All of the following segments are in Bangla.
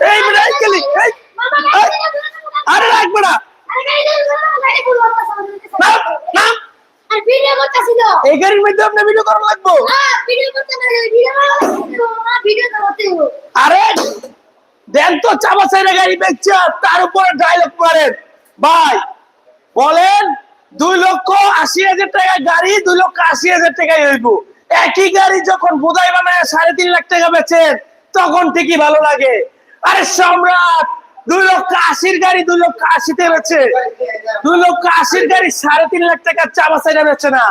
এই বেটা এই গেলি এই, আরে গাড়ি বেচছে তার উপরে ডায়লগ মারেন। ভাই বলেন দুই লক্ষ আশি হাজার টাকা গাড়ি দুই লক্ষ আশি হাজার টাকায় হইব। একই গাড়ি যখন বোধাই বানায় সাড়ে তিন লাখ টাকা বেচেন তখন ঠিকই ভালো লাগে। আরে সম্রাট, দুই লক্ষ আশির গাড়ি দুই লক্ষ আশিতে বেচে দুই লক্ষ আশির গাড়ি সাড়ে তিন লাখ টাকা চাপা সাইডে বেচে না।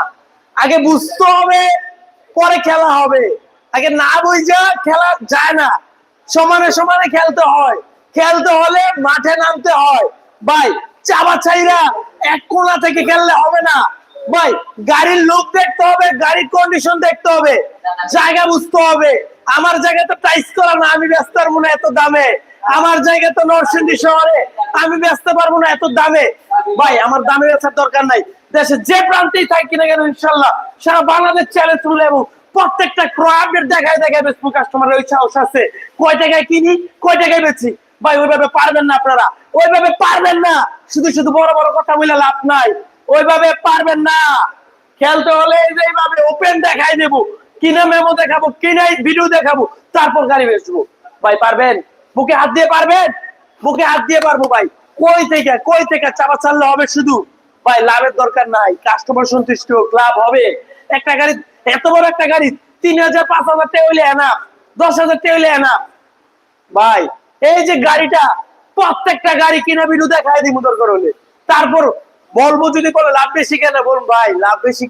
আগে বুঝতে হবে, পরে খেলা হবে। আগে না বুঝা খেলা যায় না। সমানে সমানে খেলতে হয়। খেলতে হলে মাঠে নামতে হয়। ভাই চাবা চাইরা এক কোনা থেকে খেললে হবে না। ভাই, গাড়ির লোক দেখতে হবে, গাড়ির কন্ডিশন দেখতে হবে। জায়গা বুঝতে হবে। আমার জায়গা তো টাইস করা না, আমি ব্যস্ত পারব না এত দামে। আমার জায়গা তো নরসিংদী শহরে আমি ব্যস্ত পারব না এত দামে। ভাই, আমার দামে বেচার দরকার নাই। দেশে যে প্রান্তেই থাকি না কেন, ইনশাল্লাহ, সারা বাংলাদেশ চ্যালেঞ্জ তুলে এবং প্রত্যেকটা ক্রয় আপডেট দেখায় দেখায় বেসবুক কাস্টমারের ওই সাহস আছে। কয় টাকায় কিনি, কয় টাকায় বেচি? ভাই, ওইভাবে পারবেন না আপনারা। ওইভাবে পারবেন না। শুধু শুধু বড় বড় কথা বলে লাভ নাই। ওইভাবে পারবেন না। খেলতে হলে এইভাবে ওপেন দেখাই দেবো কিনে মেমো দেখাবো, কিনে ভিডিও দেখাবো, তারপর গাড়ি বেচবো ভাই, পারবেন? বুকে হাত দিয়ে পারবেন? বুকে হাত দিয়ে পারব ভাই। কই থেকে কই থেকে চাপা চাললে হবে শুধু? ভাই, লাভের দরকার নাই কাস্টমার সন্তুষ্ট, লাভ হবে। একটা গাড়ি, এত বড় একটা গাড়ি, তিন হাজার, পাঁচ হাজার টাকা হইলে এনা দশ হাজার টাকা হইলে এনা ভাই, এই যে গাড়িটা, প্রত্যেকটা গাড়ি কিনা বিনু দেখায় দিব দরকার হলে। তারপর বলব যদি বলে, লাভ বেশি কেন? বলুন ভাই, লাভ বেশি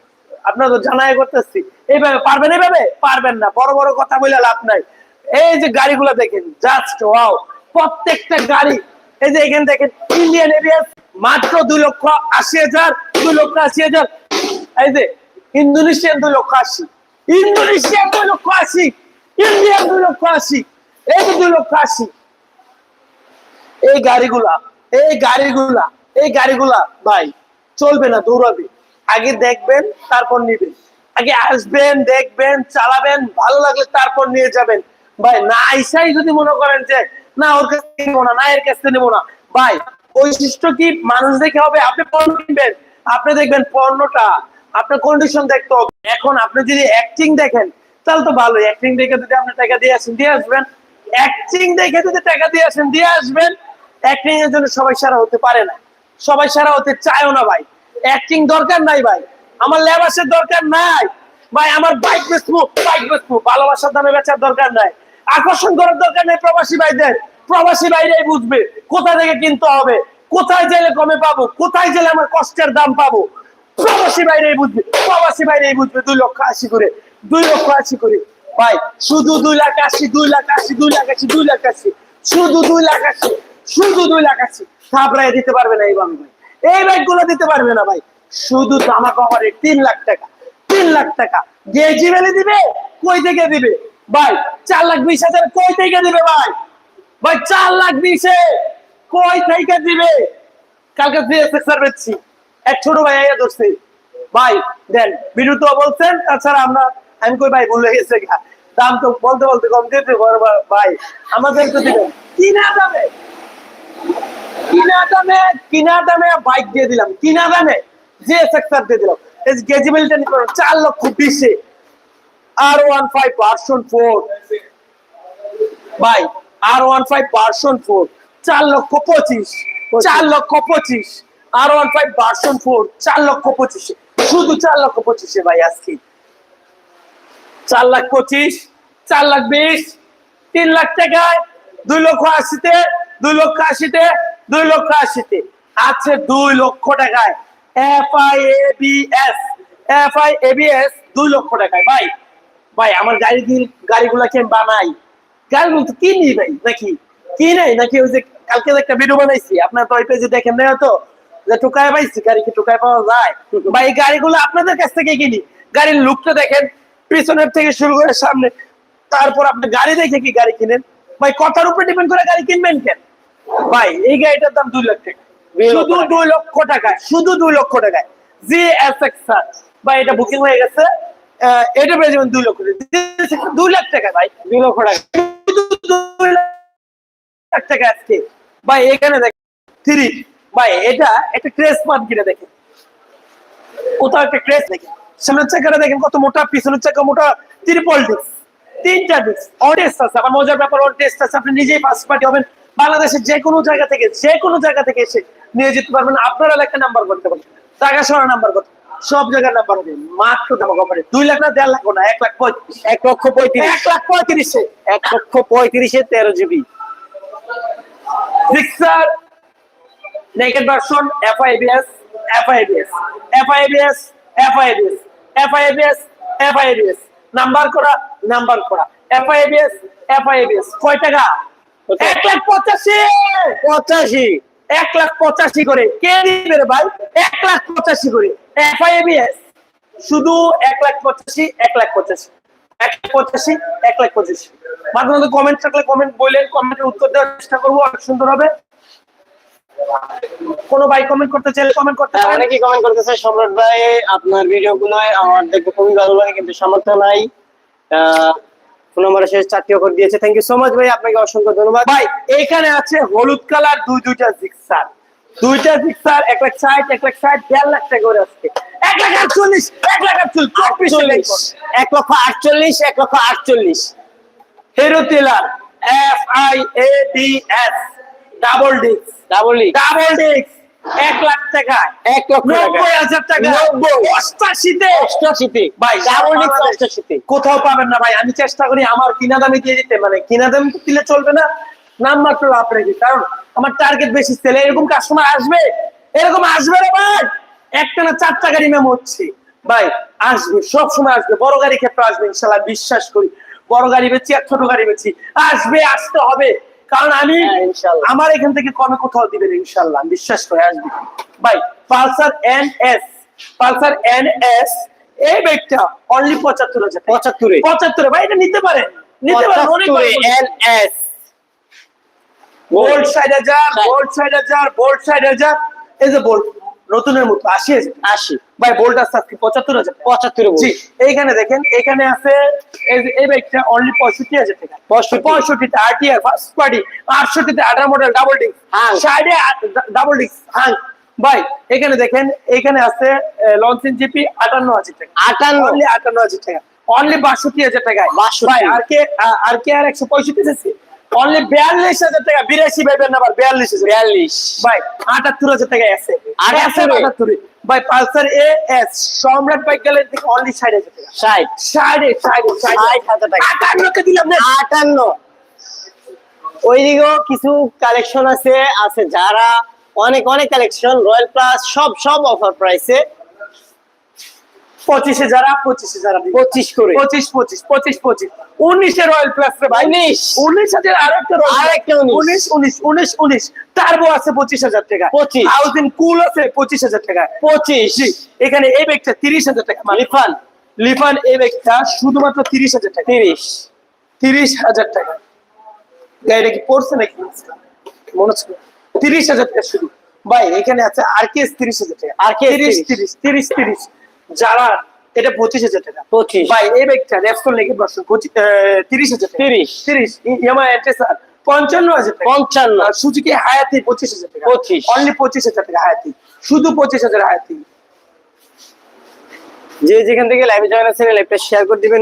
আপনার তো জানাই করতেছি। এইভাবে পারবেন এইভাবে? পারবেন না। বড় বড় কথা বলে লাভ নাই। এই যে গাড়িগুলো দেখেন জাস্ট ওয়াও প্রত্যেকটা গাড়ি, এই যে এখানে দেখেন ইন্ডিয়ান এরিয়াস মাত্র দুই লক্ষ আশি হাজার, দুই লক্ষ আশি হাজার। এই যে ইন্দোনেশিয়ান দুই লক্ষ আশি। ইন্দোনেশিয়ান দুই লক্ষ আশি। ইন্ডিয়ান দুই লক্ষ আশি। এই যে দুই লক্ষ আশি। এই গাড়িগুলা এই গাড়িগুলা এই গাড়িগুলা ভাই, চলবে না, দৌড়াবে। আগে দেখবেন, তারপর নিবেন। আগে আসবেন, দেখবেন, চালাবেন, ভালো লাগলে তারপর নিয়ে যাবেন। ভাই, না আইসাই যদি মনে করেন যে, না, ওর কাছ নেব না না, এর কাছ থেকে না। ভাই, বৈশিষ্ট্য কি? মানুষ দেখে হবে, আপনি পণ্য কিনবেন। আপনি দেখবেন পণ্যটা, আপনার কন্ডিশন দেখতে হবে। এখন আপনি যদি অ্যাক্টিং দেখেন, তাহলে তো ভালো অ্যাক্টিং দেখে যদি আপনি টাকা দিয়ে আসেন, দিয়ে আসবেন। অ্যাক্টিং দেখে যদি টাকা দিয়ে আসেন, দিয়ে আসবেন। অ্যাক্টিং এর জন্য সবাই সারা হতে পারে না। সবাই সারা হতে চায়ও না, ভাই। অ্যাক্টিং দরকার নাই ভাই। আমার লেবাসের দরকার নাই। ভাই, আমার বাইক বেচবো বাইক বেচবো। ভালোবাসার দামে বেচার দরকার নাই। আকর্ষণ করার দরকার নেই প্রবাসী ভাইদের। প্রবাসী ভাইরাই বুঝবে কোথা থেকে কিনতে হবে, কোথায় গেলে কমে পাবো, কোথায় গেলে আমার কষ্টের দাম পাবো। প্রবাসী বাইরেই বুঝবে, প্রবাসী বাইরেই বুঝবে দুই লক্ষ আশি করে, দুই লক্ষ আশি করে। ভাই, শুধু দুই লাখ আশি, দুই লাখ আশি, দুই লাখ আশি, দুই লাখ আশি। শুধু দুই লাখ আশি, শুধু দুই লাখ আশি। থাপড়ায় দিতে পারবে না এই ভাই এই বাইকগুলো দিতে পারবে না ভাই। শুধু জামা কভারে তিন লাখ টাকা, তিন লাখ টাকা। গেজি মেলে দিবে, কই থেকে দিবে? ভাই, চার লাখ বিশ হাজার কই থেকে দিবে ভাই? ভাই, চার লাখ বিশে কই থেকে দিবে? কালকে সিএসএক্সার বেচছি। এক ছোট ভাই আইয়া ধরছে। ভাই, দেন বিরু তো বলছেন, তাছাড়া আমরা, আমি কই ভাই, ভুলে গেছে। দাম তো বলতে বলতে কম দিতে ভাই আমাদের তো দিবেন। কিনা দামে? কিনা দামে কিনা দামে বাইক দিয়ে দিলাম। কিনা দামে যে সেক্টর দিয়ে দিলাম। এই গেজিবিলিটি নিতে পারো চার লক্ষ বিশে আর ওয়ান ফাইভ ভার্সন ফোর ভাই আর ওয়ান ফাইভ ভার্সন ফোর চার লক্ষ পঁচিশ। চার লক্ষ পঁচিশ। আর ওয়ান ফাইভ ভার্সন ফোর চার লক্ষ পঁচিশে শুধু চার লক্ষ পঁচিশে ভাই আজকে। চার লাখ পঁচিশ চার লাখ বিশ তিন লাখ টাকায় দুই লক্ষ আশিতে দুই লক্ষ আশিতে দুই লক্ষ আশিতে আছে দুই লক্ষ টাকায়। F I A B S F I A B S দুই লক্ষ টাকায়। ভাই ভাই, আমার গাড়ি গাড়িগুলাকে বানাই? গাড়িগুলো তো কিনি ভাই? নাকি কি নাই? নাকি ওই যে কালকে একটা ভিডিও বানাইছি। আপনার তো ওই পেজে দেখেন না তো? যে টোকায় পাইছি, গাড়ি কি টোকায় পাওয়া যায়? ভাই, এই গাড়িগুলো আপনাদের কাছ থেকে কিনি। গাড়ির লুকটা দেখেন, পিছনের থেকে শুরু করে সামনে। তারপর আপনি গাড়ি দেখে কি গাড়ি কিনেন? ভাই, কথার উপরে ডিপেন্ড করে গাড়ি কিনবেন কেন? ভাই এই গাড়িটার দাম দুই লাখ টাকা। শুধু দুই লক্ষ টাকায় শুধু দুই লক্ষ টাকায়। জি এস এক্স ভাই এটা বুকিং হয়ে গেছে। এটা পেয়ে যাবেন দুই লক্ষ। দুই লাখ টাকা ভাই। দুই লক্ষ টাকা। দুই লাখ টাকা আজকে। ভাই এখানে দেখেন থ্রি ভাই এটা একটা ক্রেস পান কিনে দেখেন। কোথাও একটা ক্রেস দেখেন। সামনের চাকাটা দেখেন কত মোটা পিছনের চাকা মোটা ত্রিপল ডিস্ক তিনটা ডিস্ক অটেস্ট আছে আবার মজার ব্যাপার অটেস্ট আছে। আপনি নিজেই পাস পার্টি হবেন। বাংলাদেশের যে কোনো জায়গা থেকে যে কোনো জায়গা থেকে এসে নিয়ে যেতে পারবেন। আপনার এলাকায় নাম্বার করতে পারবেন টাকা সরা নাম্বার করতে সব জায়গার নাম্বার হবে মাত্র দাম কমারে দুই লাখ না দেড় লাখ না এক লাখ পঁয়ত্রিশ। এক লক্ষ পঁয়ত্রিশ। এক লাখ পঁয়ত্রিশে। এক লক্ষ পঁয়ত্রিশে তেরো GB. Gixxer naked version FIABS FIABS FIABS FIABS FIABS FIABS number করা নাম্বার করা। এফআইবিএস এফআইবিএস কয় টাকা? এক লাখ পঁচাশি। পঁচাশি। এক লাখ পঁচাশি করে। কে দিবে রে ভাই? এক লাখ পঁচাশি করে। এফআইবিএস শুধু এক লাখ পঁচাশি এক লাখ পঁচাশি। এক লাখ পঁচাশি এক লাখ পঁচাশি। মাঝে মধ্যে কমেন্ট থাকলে কমেন্ট বললেন কমেন্টের উত্তর দেওয়ার চেষ্টা করব অনেক সুন্দর হবে। কোনো ভাই কমেন্ট করতে চাইলে কমেন্ট করতে হ্যাঁ, পারেন। অনেকেই কমেন্ট করতেছে সম্রাট ভাই আপনার ভিডিও গুলো আমার দেখতে খুবই ভালো লাগে কিন্তু সামর্থ্য নাই। ফোন নম্বরে শেষ চারটি অফার দিয়েছে। থ্যাংক ইউ সো মাচ ভাই আপনাকে অসংখ্য ধন্যবাদ। ভাই এইখানে আছে হলুদ কালার দুই দুইটা জিক্সার দুইটা জিক্সার এক লাখ ষাট এক লাখ ষাট দেড় লাখ টাকা করে আসছে এক লাখ আটচল্লিশ এক লাখ আটচল্লিশ এক লক্ষ আটচল্লিশ এক লক্ষ আটচল্লিশ। Hero tiller F I A D S double disc double double disc এক লাখ টাকা। এক লক্ষ নব্বই হাজার টাকা। নব্বই। অষ্টাশিতে। অষ্টাশিতে। ভাই ডাবল সারা ডিস্ক বাংলাদেশ অষ্টাশিতে। কোথাও পাবেন না ভাই। আমি চেষ্টা করি আমার কিনা দামে দিয়ে দিতে। মানে কিনা দামে তো দিলে চলবে না নাম মাত্র লাভ রেখে। কারণ আমার টার্গেট বেশি সেলে এরকম কাস্টমার আসবে? এরকম আসবে রে ভাই! একটা না চারটা গাড়ি মেমো হচ্ছে। ভাই আসবে সব সময় আসবে। বড় গাড়ি ক্ষেত্রে আসবে ইনশাল্লাহ বিশ্বাস করি। বড় গাড়ি বেচি আর ছোট গাড়ি বেচি। আসবে আসতে হবে। কারণ আমি হ্যাঁ, আমার এখান থেকে কমে কোথাও দিবেন ইনশাল্লাহ বিশ্বাস করে আসবে। ভাই Pulsar N S Pulsar N S এই বাইকটা অনলি পঁচাত্তর হাজার। পঁচাত্তরে। পঁচাত্তরে ভাই এটা নিতে পারেন। নিতে পারেন অনেক এন এস বোল্ড ষাট হাজার। বোল্ট ষাট হাজার বোল্ট ষাট হাজার। এই যে বোল্ট নতুনের মতো আশি আশি। ভাই আসতে আজকে পঁচাত্তর হাজার। পঁচাত্তরে জি এইখানে দেখেন এখানে আছে এই বাইকটা অনলি পঁয়ষট্টি হাজার টাকা। পঁয়ষট্টি। পঁয়ষট্টিতে ফার্স্ট পার্টি আটষট্টিতে আঠারো মডেল ডাবল ডিস্ক। সাইডে ডাবল ডিস্ক হাং ভাই এখানে দেখেন এখানে আছে লঞ্চিং জিপি আটান্ন হাজার টাকা। আটান্ন। অনলি আটান্ন হাজার টাকা। অনলি বাষট্টি হাজার টাকা। ভাই আর কে আর কে আর একশো পঁয়ষট্টি আছে অনলি বিয়াল্লিশ হাজার টাকা বিরাশি পাইবেন আবার বিয়াল্লিশ বিয়াল্লিশ। ভাই আটাত্তর হাজার টাকা আছে। আটাত্তরে? আটাত্তরে। ভাই পালসার এ এস সম্রাট বাইক গেলেন থেকে অনলি ষাট হাজার টাকা ষাট সাড়ে সাড়ে ষাট হাজার টাকা। আটান্নকে দিলাম না আটান্ন। ওইদিকেও কিছু কালেকশন আছে আছে যারা অনেক অনেক কালেকশন রয়্যাল প্লাস সব সব অফার প্রাইসে পঁচিশে যারা পঁচিশে যারা পঁচিশ করে। পঁচিশ পঁচিশ পঁচিশ পঁচিশ। উনিশে রয়্যাল প্লাস রে ভাই। উনিশ। উনিশ হাজার আর একটা আরেকটা উনিশ। উনিশ উনিশ উনিশ উনিশ। টার্বো আছে পঁচিশ হাজার টাকা পঁচিশ। হাউজিং কুল আছে পঁচিশ হাজার টাকা পঁচিশ। এখানে এই ব্যাগটা তিরিশ হাজার টাকা। লিফান। লিফান এই ব্যাগটা শুধুমাত্র তিরিশ হাজার টাকা। তিরিশ। তিরিশ হাজার টাকা। গাড়িটা কি পড়ছে নাকি? মনে হচ্ছে তিরিশ হাজার টাকা শুধু। ভাই এখানে আছে আর কেস তিরিশ হাজার টাকা। আর কেস তিরিশ। তিরিশ তিরিশ তিরিশ। যারা এটা পঁচিশ হাজার টাকা। পঁচিশ। ভাই এই ব্যাগটা রেপসন লেগে বসুন তিরিশ হাজার তিরিশ। তিরিশ। ইয়ামা এন্টেসার পঞ্চান্ন হাজার টাকা। পঞ্চান্ন। সুজুকি হায়াতি পঁচিশ হাজার টাকা। পঁচিশ। অনলি পঁচিশ হাজার টাকা হায়াতি। শুধু পঁচিশ হাজার হায়াতি। যে যেখান থেকে লাইভে জয়েন আছেন লাইভটা শেয়ার করে দিবেন।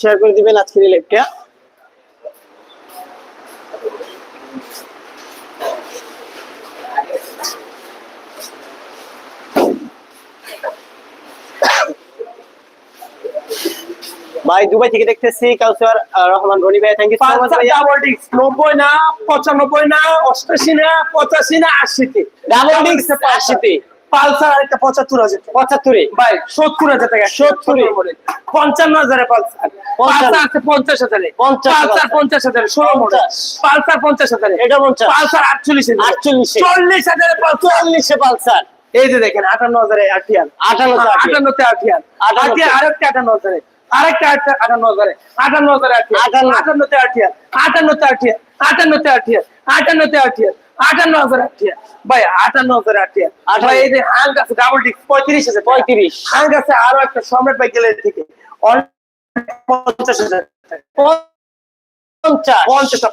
শেয়ার করে দিবেন আজকের লাইভটা ভাই দুবাই থেকে দেখতেছি কাউসার রহমান রনি ভাই থ্যাংক ইউ সো মাচ ভাইয়া। ডাবল ডিস্ক নব্বই না পঁচানব্বই না অষ্টাশি না পঁচাশি না আশিতে Double disc আশিতে। পালসার আরেকটা পঁচাত্তর হাজার টাকা। পঁচাত্তরে ভাই সত্তর হাজার টাকা। সত্তরে। মডেল পঞ্চান্ন হাজারে পালসার। পালসার আছে পঞ্চাশ হাজারে। পঞ্চাশ পালসার হাজার। পঞ্চাশ হাজারে ষোলো মডেল। পালসার পঞ্চাশ হাজারে। এটা পঞ্চাশ। পালসার আটচল্লিশ হাজারে। আটচল্লিশে। চল্লিশ হাজারে পালসার। চল্লিশে পালসার। এই যে দেখেন আটান্ন হাজারে আটিয়াল আটান্নতে আরেকটা আটান্ন হাজারে। আরেকটা আট- আটান্ন হাজারে আটান্ন হাজারে আটিয়াল আটান্ন। আটান্নতে আটিয়া আটান্নতে আটিয়া আটান্নতে আটিয়া আটান্নতে আটিয়া আটান্ন হাজার আটিয়া ভাই আটান্ন হাজার আটিয়া আর ভাই এই যে হাং আছে ডাবল ডিস্ক পঁয়ত্রিশ আছে পঁয়ত্রিশ। হাং আছে আরও একটা সম্রাট ভাই গেলে থেকে পঞ্চাশ হাজার। পঞ্চাশ।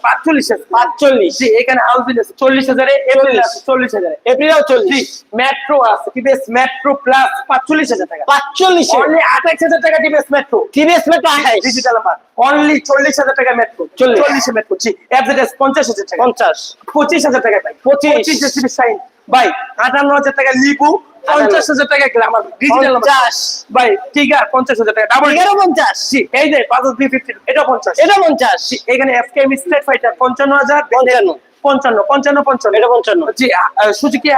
পাঁচচল্লিশ হাজার পাঁচচল্লিশ। এখানে হাউজিং আছে। চল্লিশ হাজারে এপ্রিল আছে চল্লিশ হাজারে। এপ্রিলেও চল্লিশ। মেট্রো আছে টিভিএস মেট্রো প্লাস পাঁচচল্লিশ হাজার টাকা। পাঁচচল্লিশ অনলি হাজার টাকা টিভিএস মেট্রো টিভিএস মেট্রো আঠাইশ? ডিজিটাল আমার অনলি চল্লিশ হাজার টাকা মেট্রো চল্লিশ। মেট্রো এফজেডএস পঞ্চাশ হাজার টাকা। পঞ্চাশ। পঁচিশ হাজার টাকা ভাই। পঁচিশ। পঁচিশ সাইন ভাই আটান্ন হাজার টাকা লিবু পঞ্চাশ হাজার টাকা গ্রামার ডিজিটাল পঞ্চাশ। ভাই ঠিক আছে পঞ্চাশ হাজার টাকা ডাবল এগারো পঞ্চাশ। এই যে বাজাজ বি ফিফটি এটা পঞ্চাশ। এটা পঞ্চাশ। এখানে এফকে স্ট্রেট ফাইটার পঞ্চান্ন হাজার পঞ্চান্ন। পঞ্চান্ন পঞ্চান্ন পঞ্চান্ন। এটা পঞ্চান্ন। জি সুজুকি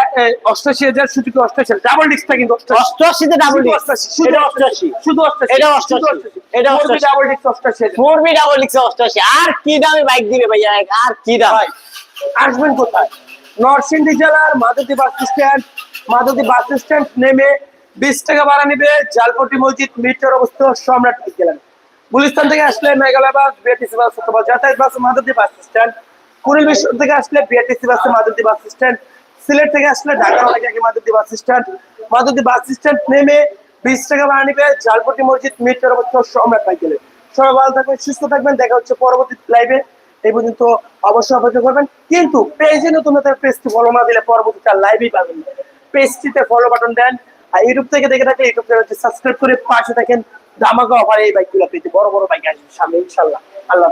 অষ্টাশি হাজার সুজুকি অষ্টাশি। ডাবল ডিস্কটা কিন্তু অষ্টাশি। ডাবল অষ্টাশি শুধু অষ্টাশি। শুধু অষ্টাশি। এটা অষ্টাশি। এটা অষ্টাশি। ডাবল ডিস্ক অষ্টাশি। হাজার ফোর বি ডাবল ডিস্ক আর কি দামে বাইক দিবে ভাইয়া আর কি দাম? আসবেন কোথায়? নরসিংদী জেলার Madhabdi bus stand Madhabdi bus stand নেমে বিশ টাকা ভাড়া নিবে জালপটি মসজিদ মিটার অবস্থিত সম্রাট বিদ্যালয় গুলিস্তান থেকে আসলে মেঘালয় বাস বাস অথবা যাতায়াত bus Madhabdi bus stand Kuril Bishwa থেকে আসলে বাসে মাধবদী বাস স্ট্যান্ড সিলেট থেকে আসলে Dhaka Madhabdi bus stand Madhabdi bus stand নেমে বিশ টাকা ভাড়া জালপটি মসজিদ মিটার অবস্থিত সম্রাট সবাই ভালো থাকবেন, সুস্থ থাকবেন, দেখা হচ্ছে পরবর্তী লাইভে এই পর্যন্ত অবশ্যই অপেক্ষা করবেন। কিন্তু পেজে নতুন পেজটি ফলো না দিলে পরবর্তীতে লাইভই পাবেন পেজটিতে ফলো বাটন দেন। আর ইউটিউব থেকে দেখে থাকেন, ইউটিউব চ্যানেলটি সাবস্ক্রাইব করে পাশে থাকেন। ধামাকা অফারে এই বাইকগুলো পেতে। বড় বড় বাইক আসবে সামনে, ইনশাল্লাহ। আল্লাহ